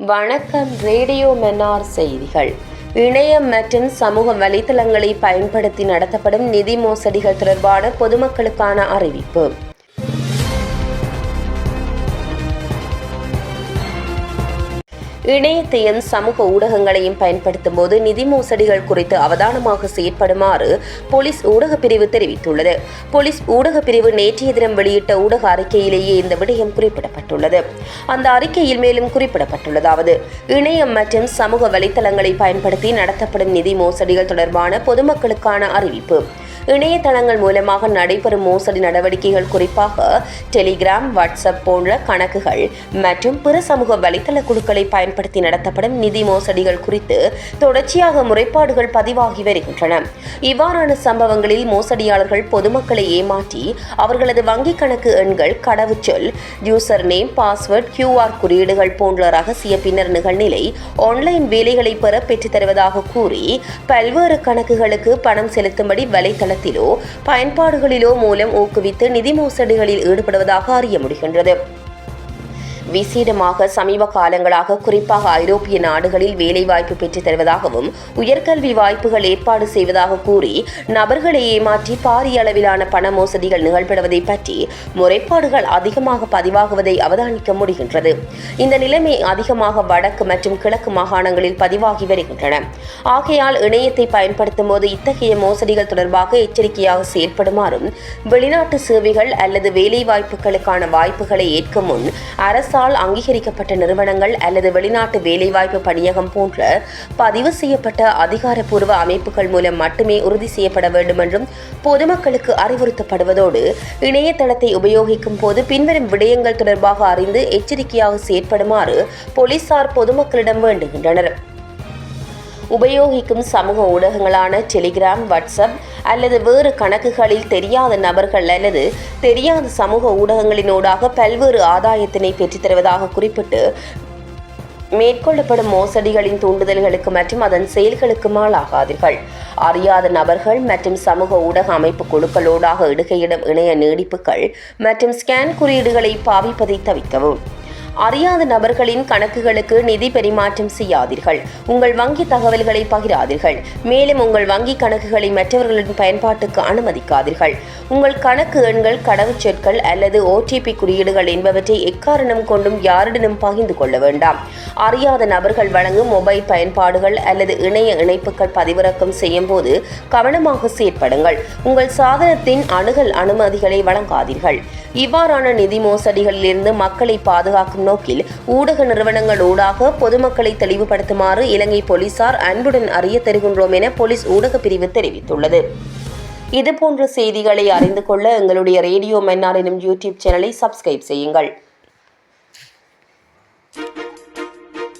வணக்கம் ரேடியோ மென்னார் செய்திகள். இணையம் மற்றும் சமூக வலைதளங்களை பயன்படுத்தி நடத்தப்படும் நிதி மோசடிகள் தொடர்பான பொதுமக்களுக்கான அறிவிப்பு. இணையத்தையும் சமூக ஊடகங்களையும் பயன்படுத்தும் போது நிதி மோசடிகள் குறித்து அவதானமாக செயற்படுமாறு போலீஸ் ஊடகப் பிரிவு தெரிவித்துள்ளது. போலீஸ் ஊடகப் பிரிவு நேற்றைய தினம் வெளியிட்ட ஊடக அறிக்கையிலேயே இந்த விடயம் குறிப்பிடப்பட்டுள்ளது. அந்த அறிக்கையில் மேலும் குறிப்பிடப்பட்டுள்ளதாவது இணையம் மற்றும் சமூக வலைதளங்களை பயன்படுத்தி நடத்தப்படும் நிதி மோசடிகள் தொடர்பான பொதுமக்களுக்கான அறிவிப்பு இணையதளங்கள் மூலமாக நடைபெறும் மோசடி நடவடிக்கைகள் குறிப்பாக டெலிகிராம் வாட்ஸ்அப் போன்ற கணக்குகள் மற்றும் பிற சமூக வலைதள குழுக்களை பயன்படுத்தி நடத்தப்படும் நிதி மோசடிகள் குறித்து தொடர்ச்சியாக முறைப்பாடுகள் பதிவாகி வருகின்றன. இவ்வாறான சம்பவங்களில் மோசடியாளர்கள் பொதுமக்களை ஏமாற்றி அவர்களது வங்கிக் கணக்கு எண்கள் கடவுச்சொல் யூசர் நேம் பாஸ்வேர்ட் கியூஆர் குறியீடுகள் போன்ற ரகசிய பின்னர் நிகழ்நிலை ஆன்லைன் வேலைகளை பெற பெற்றுத் தருவதாக கூறி பல்வேறு கணக்குகளுக்கு பணம் செலுத்தும்படி வலைத்தளத்திலோ பயன்பாடுகளிலோ மூலம் ஊக்குவித்து நிதி மோசடிகளில் ஈடுபடுவதாக அறிய முடிகின்றது. விசேடமாக சமீப காலங்களாக குறிப்பாக ஐரோப்பிய நாடுகளில் வேலைவாய்ப்பு பெற்றுத் தருவதாகவும் உயர்கல்வி வாய்ப்புகள் ஏற்பாடு செய்வதாக கூறி நபர்களை ஏமாற்றி பாரிய அளவிலான பண மோசடிகள் நிகழ்படுவதை பற்றி முறைப்பாடுகள் அதிகமாக பதிவாகுவதை அவதானிக்க முடிகின்றது. இந்த நிலைமை அதிகமாக வடக்கு மற்றும் கிழக்கு மாகாணங்களில் பதிவாகி வருகின்றன. ஆகையால் இணையத்தை பயன்படுத்தும் போது இத்தகைய மோசடிகள் தொடர்பாக எச்சரிக்கையாக செயற்படுமாறும் வெளிநாட்டு சேவைகள் அல்லது வேலைவாய்ப்புகளுக்கான வாய்ப்புகளை ஏற்க முன் அரசால் அங்கீகரிக்கப்பட்ட நிறுவனங்கள் அல்லது வெளிநாட்டு வேலைவாய்ப்பு பணியகம் போன்ற பதிவு செய்யப்பட்ட அதிகாரப்பூர்வ அமைப்புகள் மூலம் மட்டுமே உறுதி செய்யப்பட வேண்டும் என்றும் பொதுமக்களுக்கு அறிவுறுத்தப்படுவதோடு இணையதளத்தை உபயோகிக்கும் போது பின்வரும் விடயங்கள் தொடர்பாக அறிந்து எச்சரிக்கையாக செயற்படுமாறு போலீசார் பொதுமக்களிடம் வேண்டுகின்றனர். உபயோகிக்கும் சமூக ஊடகங்களான டெலிகிராம் வாட்ஸ்அப் அல்லது வேறு கணக்குகளில் தெரியாத நபர்கள் அல்லது தெரியாத சமூக ஊடகங்களினூடாக பல்வேறு ஆதாயத்தினை பெற்றுத் தருவதாக குறிப்பிட்டு மேற்கொள்ளப்படும் மோசடிகளின் தூண்டுதல்களுக்கு மற்றும் அதன் செயல்களுக்கு ஆளாகாதீர்கள் அறியாத நபர்கள் மற்றும் சமூக ஊடக அமைப்பு குழுக்களோடாக இடுகையிடும் இணைய நீடிப்புகள் மற்றும் ஸ்கேன் குறியீடுகளை பாவிப்பதை தவிர்க்கவும். அறியாத நபர்களின் கணக்குகளுக்கு நிதி பரிமாற்றம் செய்யாதீர்கள். உங்கள் வங்கி தகவல்களை பகிராதீர்கள். மேலும் உங்கள் வங்கி கணக்குகளை மற்றவர்களின் பயன்பாட்டுக்கு அனுமதிக்காதீர்கள். உங்கள் கணக்கு எண்கள் கடவுச்சொற்கள் அல்லது ஓடிபி குறியீடுகள் என்பவற்றை எக்காரணம் கொண்டும் யாருடனும் பகிர்ந்து கொள்ள வேண்டாம். அறியாத நபர்கள் வழங்கும் மொபைல் பயன்பாடுகள் அல்லது இணைய இணைப்புகள் பதிவிறக்கம் செய்யும் போது கவனமாக செயற்படுங்கள். உங்கள் சாதனத்தின் அணுகல் அனுமதிகளை வழங்காதீர்கள். இவ்வாறான நிதி மோசடிகளிலிருந்து மக்களை பாதுகாக்கும் நோக்கில் ஊடக நிறுவனங்கள் ஊடாக பொதுமக்களை தெளிவுபடுத்துமாறு இலங்கை போலீசார் அன்புடன் அறிய தருகின்றோம் என போலீஸ் ஊடக பிரிவு தெரிவித்துள்ளது. இதுபோன்ற செய்திகளை அறிந்து கொள்ள எங்களுடைய ரேடியோ மன்னார் எனும் யூடியூப் சேனலை சப்ஸ்கிரைப் செய்யுங்கள்.